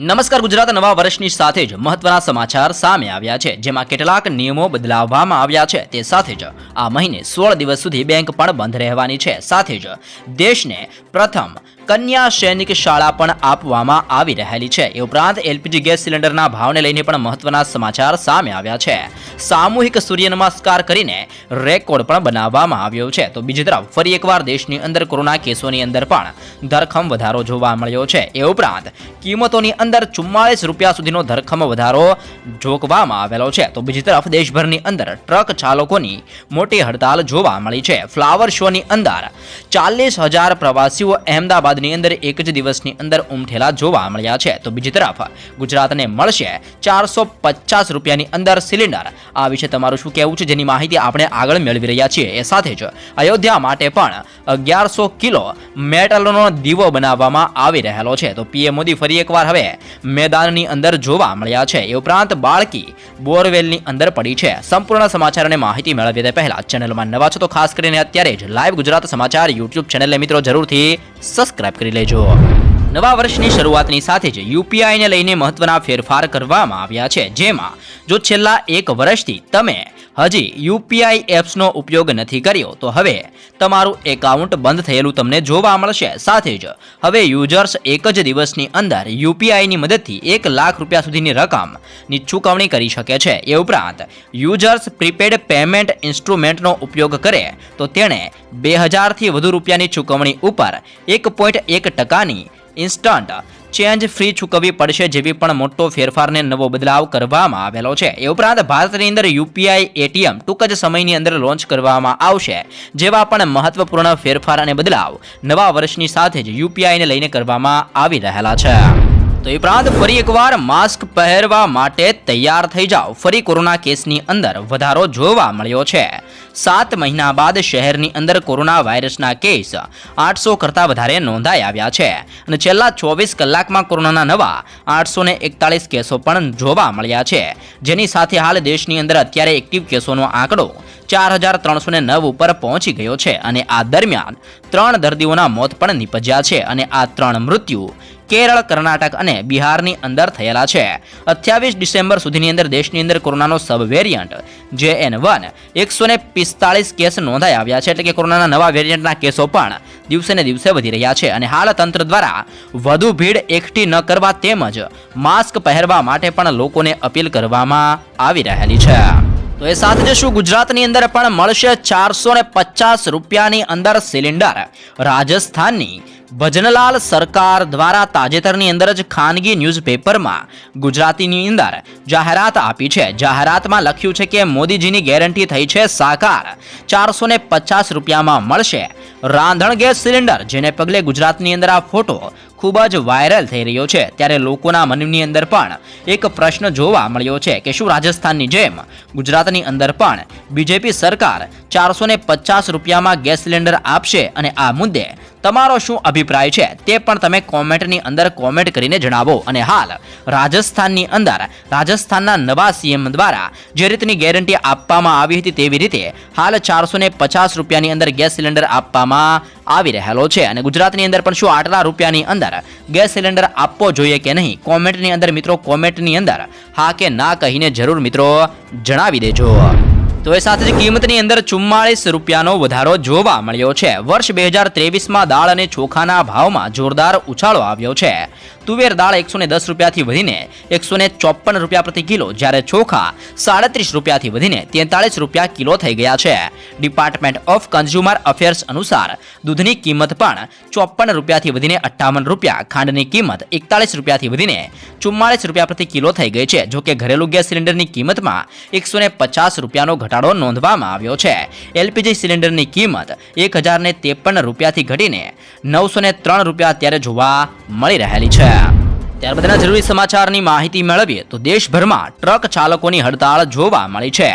નમસ્કાર ગુજરાત નવા વર્ષની સાથે જ મહત્વના સમાચાર સામે આવ્યા છે, જેમાં કેટલાક નિયમો બદલાવવામાં આવ્યા છે, તે સાથે જ આ મહિને સોળ દિવસ સુધી બેંક પણ બંધ રહેવાની છે, સાથે જ દેશને પ્રથમ કન્યા સૈનિક શાળા પણ આપવામાં આવી રહેલી છે. એ ઉપરાંત એલપીજી ગેસ સિલિન્ડરના ભાવને લઈને પણ મહત્વના સમાચાર સામે આવ્યા છે. સામૂહિક સૂર્ય નમસ્કાર કરીને રેકોર્ડ પણ બનાવવામાં આવ્યો છે. તો બીજી તરફ ફરી એકવાર દેશની અંદર કોરોના કેસોની અંદર પણ ધરખમ વધારો જોવા મળ્યો છે. એ ઉપરાંત કિંમતોની અંદર ચુમ્માળીસ રૂપિયા સુધીનો ધરખમ વધારો જોકવામાં આવેલો છે. તો બીજી તરફ દેશભરની અંદર ટ્રક ચાલકોની મોટી હડતાલ જોવા મળી છે. ફ્લાવર શોની અંદર ચાલીસ હજાર પ્રવાસીઓ અહેમદાબાદની અંદર એક જ દિવસની અંદર ઉમઠેલા જોવા મળ્યા છે. તો બીજી તરફ ગુજરાતને મળશે ચારસો પચાસ રૂપિયાની અંદર સિલિન્ડર. આ વિશે તમારું શું કહેવું છે? જેની માહિતી આપણે આગળ મેળવી રહ્યા છીએ. એ સાથે જ અયોધ્યા માટે પણ અગિયારસો કિલો મેટલનો દીવો બનાવવામાં આવી રહેલો છે. તો પીએમ મોદી ફરી એકવાર હવે મેદાનની અંદર જોવા મળ્યા છે. એ ઉપરાંત બાળકી બોરવેલની અંદર પડી છે. સંપૂર્ણ સમાચાર અને માહિતી મેળવીએ તે પહેલા ચેનલમાં નવા છો તો ખાસ કરીને અત્યારે જ લાઈવ ગુજરાત સમાચાર યુટ્યુબ ચેનલને મિત્રો જરૂરથી સબસ્ક્રાઇબ કરી લેજો. નવા વર્ષની શરૂઆતની સાથે જ યુપીઆઈને લઈને મહત્વના ફેરફાર કરવામાં આવ્યા છે. જેમાં જો છેલ્લા એક વર્ષથી તમે હજી યુપીઆઈ એપ્સનો ઉપયોગ નથી કર્યો. તો હવે તમારું એકાઉન્ટ બંધ થયેલું તમને જોવા મળશે. સાથે જ હવે યુઝર્સ એક જ દિવસની અંદર યુપીઆઈની મદદથી એક લાખ રૂપિયા સુધીની રકમની ચૂકવણી કરી શકે છે. એ ઉપરાંત યુઝર્સ પ્રીપેડ પેમેન્ટ ઇન્સ્ટ્રુમેન્ટનો ઉપયોગ કરે તો તેણે બે હજારથી વધુ રૂપિયાની ચૂકવણી ઉપર એક પોઈન્ટ એક ટકાની ઇન્સ્ટન્ટ ચેન્જ ફ્રી ચૂકવવી પડશે જેવી પણ મોટો ફેરફારને નવો બદલાવ કરવામાં આવેલો છે. એ ઉપરાંત ભારતની અંદર યુપીઆઈ એટીએમ ટૂંક જ સમયની અંદર લોન્ચ કરવામાં આવશે. જેવા પણ મહત્વપૂર્ણ ફેરફાર અને બદલાવ નવા વર્ષની સાથે જ યુપીઆઈને લઈને કરવામાં આવી રહેલા છે. તો એ ઉપરાંત ફરી એકવાર માસ્ક પહેરવા માટે તૈયાર થઈ જાઓ. ફરી કોરોના કેસની અંદર વધારો જોવા મળ્યો છે. સાત મહિના બાદ શહેરની અંદર કોરોના વાયરસના કેસ આઠસો કરતાં વધારે નોંધાઈ આવ્યા છે. અને છેલ્લા ચોવીસ કલાકમાં કોરોનાના નવા આઠસો એકતાળીસ કેસો પણ જોવા મળ્યા છે. જેની સાથે હાલ દેશની અંદર અત્યારે એક્ટિવ કેસોનો આંકડો ચાર હજાર ત્રણસો નવ ઉપર પહોંચી ગયો છે. અને આ દરમિયાન ત્રણ દર્દીઓના મોત પણ નિપજ્યા છે. અને આ ત્રણ મૃત્યુ કેરળ, કર્ણાટક અને બિહારની અંદર થયેલા છે. અઠ્યાવીસ ડિસેમ્બર સુધીની અંદર દેશની અંદર કોરોનાનો સબ વેરિયન્ટ જે એન વન એકસો ને પિસ્તાળીસ કેસ નોંધાઈ આવ્યા છે. એટલે કે કોરોનાના નવા વેરિયન્ટના કેસો પણ દિવસે ને દિવસે વધી રહ્યા છે. અને હાલ તંત્ર દ્વારા વધુ ભીડ એકઠી ન કરવા તેમજ માસ્ક પહેરવા માટે પણ લોકોને અપીલ કરવામાં આવી રહેલી છે. તો એ સાથે જ શું ગુજરાતની અંદર પણ મળશે ચારસો પચાસ રૂપિયાની અંદર સિલિન્ડર. રાજસ્થાનની ભજનલાલ સરકાર દ્વારા તાજેતરની અંદર જ ખાનગી ન્યૂઝપેપરમાં ગુજરાતીની અંદર જાહેરાત આપી છે. જાહેરાતમાં લખ્યું છે કે મોદીજીની ગેરંટી થઈ છે, સાકાર. ચારસો ને પચાસ રૂપિયામાં મળશે. રાંધણ ગેસ સિલિન્ડર, જેને પગલે ગુજરાતની અંદર આ ફોટો ખૂબ જ વાયરલ થઈ રહ્યો છે. ત્યારે લોકોના મનની અંદર પણ એક પ્રશ્ન જોવા મળ્યો છે કે શું રાજસ્થાનની જેમ ગુજરાતની અંદર પણ બીજેપી સરકાર ચારસો પચાસ રૂપિયામાં ગેસ સિલિન્ડર આપશે? અને આ મુદ્દે તમારો શું અભિપ્રાય છે તે પણ તમે કોમેન્ટની અંદર કોમેન્ટ કરીને જણાવો. અને હાલ, રાજસ્થાનની અંદર, રાજસ્થાનના નવા સીએમ દ્વારા જે રીતની ગેરંટી આપવામાં આવી હતી તેવી રીતે હાલ ચારસો પચાસ રૂપિયાની અંદર ગેસ સિલિન્ડર આપવામાં આવી રહેલો છે. અને ગુજરાતની અંદર પણ શું આટલા રૂપિયાની અંદર ગેસ સિલિન્ડર આપવો જોઈએ કે નહીં, કોમેન્ટની અંદર મિત્રો, કોમેન્ટની અંદર હા કે ના કહીને જરૂર મિત્રો જણાવી દેજો. તો એ સાથે જ કિંમતની અંદર ચુમ્માળીસ રૂપિયાનો વધારો જોવા મળ્યો છે. વર્ષ બે હજાર ત્રેવીસમાં દાળ અને ચોખાના ભાવમાં જોરદાર ઉછાળો આવ્યો છે. તુવેર દાળ એકસો ને દસ રૂપિયાથી વધીને એકસો ને ચોપન રૂપિયા પ્રતિ કિલો, જ્યારે ચોખા સાડત્રીસ રૂપિયાથી વધીને તેતાળીસ રૂપિયા કિલો થઈ ગયા છે. ડિપાર્ટમેન્ટ ઓફ કન્ઝ્યુમર અફેર્સ અનુસાર દૂધની કિંમત પણ ચોપન રૂપિયાથી વધીને અઠ્ઠાવન રૂપિયા, ખાંડની કિંમત એકતાળીસ રૂપિયાથી વધીને ચુમ્માળીસ રૂપિયા પ્રતિ કિલો થઈ ગઈ છે, જોકે ઘરેલું ગેસ સિલિન્ડરની કિંમતમાં એકસો ને પચાસ રૂપિયાનો ઘટાડો નોંધવામાં આવ્યો છે. એલપીજી સિલિન્ડરની કિંમત એક હજારને ત્રેપન રૂપિયાથી ઘટીને નવસો ને ત્રણ રૂપિયા અત્યારે જોવા મળી રહેલી છે. ત્યારબાદના જરૂરી સમાચારની માહિતી મેળવીએ તો દેશભરમાં ટ્રક ચાલકોની હડતાળ જોવા મળી છે.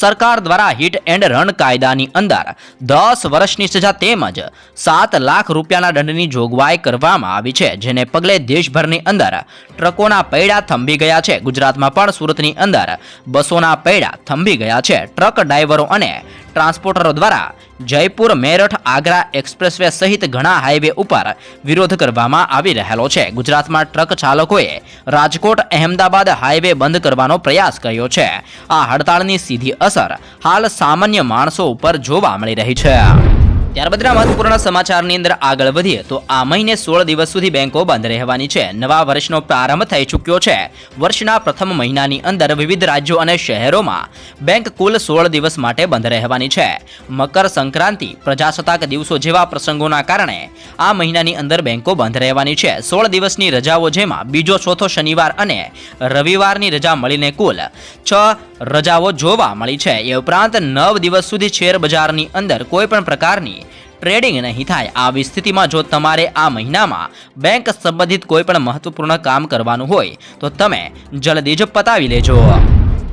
સરકાર દ્વારા હિટ એન્ડ રન કાયદાની અંદર દસ વર્ષની સજા તેમજ સાત લાખ રૂપિયાના દંડની જોગવાઈ કરવામાં આવી છે, જેને પગલે દેશભરની અંદર ટ્રકોના પૈડા થંભી ગયા છે. ગુજરાતમાં પણ સુરતની અંદર બસોના પૈડા થંભી ગયા છે. ટ્રક ડ્રાઈવરો અને ટ્રાન્સપોર્ટરો દ્વારા જયપુર, મેરઠ, આગ્રા એક્સપ્રેસવે સહિત ઘણા હાઈવે ઉપર વિરોધ કરવામાં આવી રહેલો છે. ગુજરાતમાં ટ્રક ચાલકોએ રાજકોટ, અહેમદાબાદ હાઈવે બંધ કરવાનો પ્રયાસ કર્યો છે. આ હડતાળની સીધી અસર હાલ સામાન્ય માણસો ઉપર જોવા મળી રહી છે. ત્યારબાદના મહત્વપૂર્ણ સમાચારની અંદર આગળ વધીએ, તો આ મહિને સોળ દિવસ સુધી બેંકો બંધ રહેવાની છે. નવા વર્ષનો પ્રારંભ થઈ ચૂક્યો છે. વર્ષના પ્રથમ મહિનાની અંદર વિવિધ રાજ્યો અને શહેરોમાં બેંક કુલ સોળ દિવસ માટે બંધ રહેવાની છે. મકર સંક્રાંતિ, પ્રજાસત્તાક દિવસો જેવા પ્રસંગોના કારણે આ મહિનાની અંદર બેંકો બંધ રહેવાની છે. સોળ દિવસની રજાઓ જેમાં બીજો ચોથો શનિવાર અને રવિવારની રજા મળીને કુલ છ રજાઓ જોવા મળી છે. એ ઉપરાંત નવ દિવસ સુધી શેર બજારની અંદર કોઈ પણ પ્રકારની ટ્રેડિંગ નહીં થાય. આવી સ્થિતિમાં જો તમારે આ મહિનામાં બેંક સંબંધિત કોઈ પણ મહત્વપૂર્ણ કામ કરવાનું હોય, તો તમે જલ્દી જ પતાવી લેજો.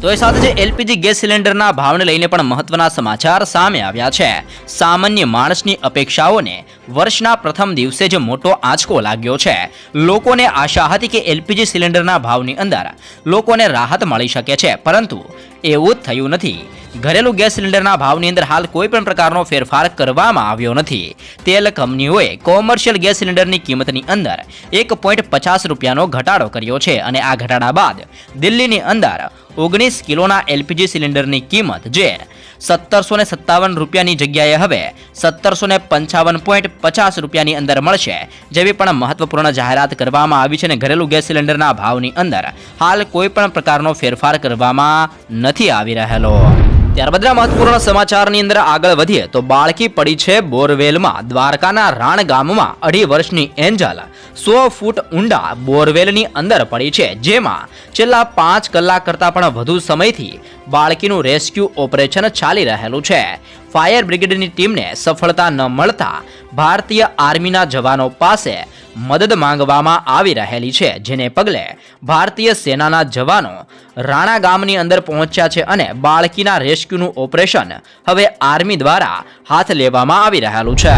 તો એ સાથે જ એલપીજી ગેસ સિલિન્ડરના ભાવને લઈને પણ મહત્વના સમાચાર સામે આવ્યા છે. સામાન્ય માણસની અપેક્ષાઓને વર્ષના પ્રથમ દિવસે જ મોટો આંચકો લાગ્યો છે. લોકોને આશા હતી કે એલપીજી સિલિન્ડરના ભાવની અંદર લોકોને રાહત મળી શકે છે, પરંતુ એવું જ થયું નથી. ઘરેલું ગેસ સિલિન્ડરના ભાવની અંદર હાલ કોઈ પણ પ્રકારનો ફેરફાર કરવામાં આવ્યો નથી. તેલ કંપનીઓએ કોમર્શિયલ ગેસ સિલિન્ડરની કિંમતની અંદર એક પોઈન્ટ પચાસ રૂપિયાનો ઘટાડો કર્યો છે અને આ ઘટાડા બાદ દિલ્હીની અંદર ઓગણીસ કિલોના એલપીજી સિલિન્ડરની કિંમત જે સત્તરસો ને સત્તાવન રૂપિયાની જગ્યાએ હવે સત્તરસો ને પંચાવન પોઈન્ટ પચાસ રૂપિયાની અંદર મળશે જેવી પણ મહત્વપૂર્ણ જાહેરાત કરવામાં આવી છે અને ઘરેલું ગેસ સિલિન્ડરના ભાવની અંદર હાલ કોઈ પણ પ્રકારનો ફેરફાર કરવામાં નથી આવી રહેલો. ત્યારબાદ મહત્વપૂર્ણ સમાચારની અંદર આગળ વધીએ તો બાળકી પડી છે બોરવેલમાં, દ્વારકાના રાણ ગામમાં. અઢી વર્ષની એન્જલ સો ફૂટ ઊંડા બોરવેલની અંદર પડી છે, જેમાં છેલ્લા પાંચ કલાક કરતાં પણ વધુ સમયથી બાળકીનું રેસ્ક્યુ ઓપરેશન ચાલી રહેલું છે. ફાયર બ્રિગેડની ટીમને સફળતા ન મળતા ભારતીય આર્મીના જવાનો પાસે મદદ માંગવામાં આવી રહેલી છે, જેને પગલે ભારતીય સેનાના જવાનો રાણા ગામની અંદર પહોંચ્યા છે અને બાળકીના રેસ્ક્યુનું ઓપરેશન હવે આર્મી દ્વારા હાથ લેવામાં આવી રહેલું છે.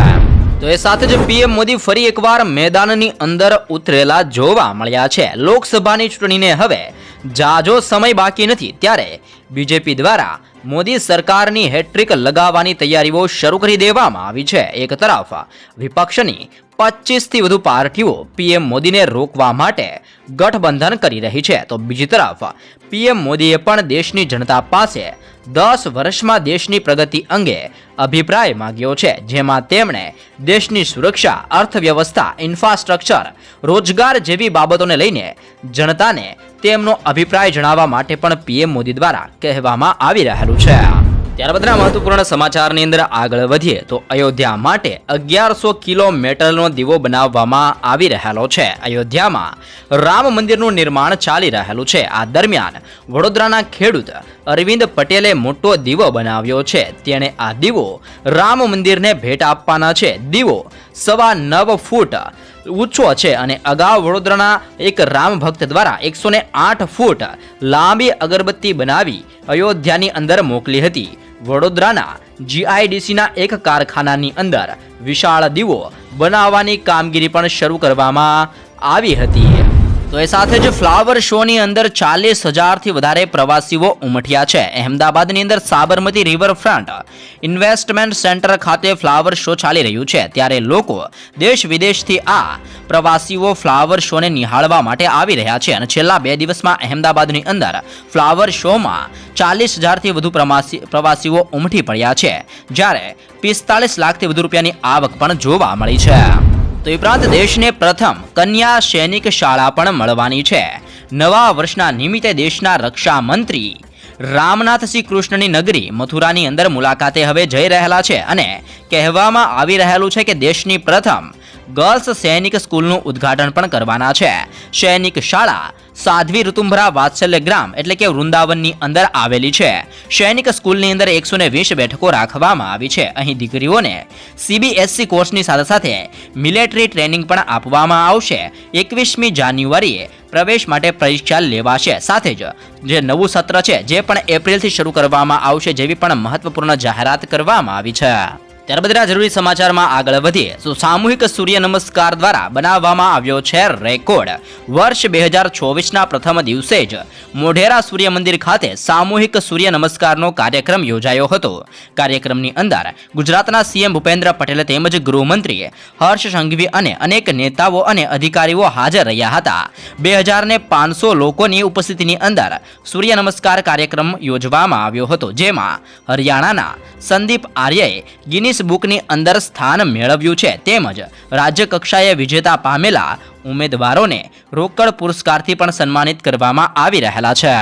તો એ સાથે જ પીએમ મોદી ફરી એકવાર મેદાનની અંદર ઉતરેલા જોવા મળ્યા છે. લોકસભાની ચૂંટણીને હવે જાજો સમય બાકી નથી, ત્યારે બીજેપી દ્વારા મોદી સરકારની હેટ્રિક લગાવવાની તૈયારીઓ શરૂ કરી દેવામાં આવી છે. એક તરફ વિપક્ષની પચીસથી વધુ પાર્ટીઓ પીએમ મોદીને રોકવા માટે ગઠબંધન કરી રહી છે. તો બીજી તરફ પીએમ મોદીએ પણ દેશની જનતા પાસે દસ વર્ષમાં દેશની પ્રગતિ અંગે અભિપ્રાય માંગ્યો છે, જેમાં તેમણે દેશની સુરક્ષા, અર્થવ્યવસ્થા, ઇન્ફ્રાસ્ટ્રક્ચર, રોજગાર જેવી બાબતોને લઈને જનતાને તેમનો અભિપ્રાય જણાવવા માટે પણ પીએમ મોદી દ્વારા કહેવામાં આવી રહેલું છે. ત્યારબાદના મહત્વપૂર્ણ સમાચારની અંદર આગળ વધીએ, તો અયોધ્યા માટે અગિયારસો કિલોમીટરનો દીવો બનાવવામાં આવી રહેલો છે. અયોધ્યામાં રામ મંદિરનું નિર્માણ ચાલી રહેલું છે. આ દરમિયાન વડોદરાના ખેડૂત અરવિંદ પટેલે મોટો દીવો બનાવ્યો છે. તેણે આ દીવો રામ મંદિરને ભેટ આપવાના છે. દીવો સવા નવ ફૂટ ઊંચો છે અને અગાઉ વડોદરાના એક રામ ભક્ત દ્વારા એકસો આઠ ફૂટ લાંબી અગરબત્તી બનાવી અયોધ્યાની અંદર મોકલી હતી. વડોદરાના જીઆઈડીસીના એક કારખાનાની અંદર વિશાળ દીવો બનાવવાની કામગીરી પણ શરૂ કરવામાં આવી હતી. તો એ સાથે જ ફ્લાવર શોની અંદર ચાલીસ હજારથી વધારે પ્રવાસીઓ ઉમટ્યા છે. અહેમદાબાદની અંદર સાબરમતી રિવરફ્રન્ટ ઇન્વેસ્ટમેન્ટ સેન્ટર ખાતે ફ્લાવર શો ચાલી રહ્યું છે. ત્યારે લોકો દેશ વિદેશથી આ પ્રવાસીઓ ફ્લાવર શોને નિહાળવા માટે આવી રહ્યા છે અને છેલ્લા બે દિવસમાં અહેમદાબાદની અંદર ફ્લાવર શોમાં ચાલીસ હજારથી વધુ પ્રવાસી પ્રવાસીઓ ઉમટી પડ્યા છે. જ્યારે પિસ્તાલીસ લાખથી વધુ રૂપિયાની આવક પણ જોવા મળી છે. તો ઉપરાંત દેશને પ્રથમ કન્યા સૈનિક શાળા પણ મળવાની છે. નવા વર્ષના નિમિત્તે દેશના રક્ષા મંત્રી રામનાથ શ્રી કૃષ્ણની નગરી મથુરાની અંદર મુલાકાતે હવે જઈ રહેલા છે અને કહેવામાં આવી રહેલું છે કે દેશની પ્રથમ ગર્લ્સ સૈનિક સ્કૂલનું ઉદ્ઘાટન પણ કરવાના છે. સૈનિક શાળા સાધ્વી ઋતુંભરા વાત્સલ્ય ગ્રામ એટલે કે વૃંદાવનની અંદર આવેલી છે. સૈનિક સ્કૂલની અંદર એકસો વીસ બેઠકો રાખવામાં આવી છે. અહીં દીકરીઓને સીબીએસસી કોર્સની સાથે સાથે મિલિટરી ટ્રેનિંગ પણ આપવામાં આવશે. એકવીસમી જાન્યુઆરીએ પ્રવેશ માટે પરીક્ષા લેવાશે. સાથે જ જે નવું સત્ર છે, જે પણ એપ્રિલથી શરૂ કરવામાં આવશે જેવી પણ મહત્વપૂર્ણ જાહેરાત કરવામાં આવી છે. ત્યારબાદ જરૂરી સમાચારમાં આગળ વધીએ. તો સામૂહિક સૂર્ય નમસ્કાર દ્વારા બનાવવામાં આવ્યો છે રેકોર્ડ. વર્ષ બે હજાર ચોવીસના પ્રથમ દિવસે જ મોઢેરા સૂર્ય મંદિર ખાતે સામૂહિક સૂર્ય નમસ્કારનો કાર્યક્રમ યોજાયો હતો. કાર્યક્રમની અંદર ગુજરાતના સીએમ ભૂપેન્દ્ર પટેલ તેમજ ગૃહમંત્રી હર્ષ સંઘવી અને અનેક નેતાઓ અને અધિકારીઓ હાજર રહ્યા હતા. બે હજાર ને પાંચસો લોકોની ઉપસ્થિતિની અંદર સૂર્ય નમસ્કાર કાર્યક્રમ યોજવામાં આવ્યો હતો. જેમાં હરિયાણાના સંદીપ આર્યએ ગિનિસ બુકની અંદર સ્થાન મેળવ્યું છે. તેમજ રાજ્યકક્ષાએ વિજેતા પામેલા ઉમેદવારોને રોકડ પુરસ્કારથી પણ સન્માનિત કરવામાં આવી રહેલા છે.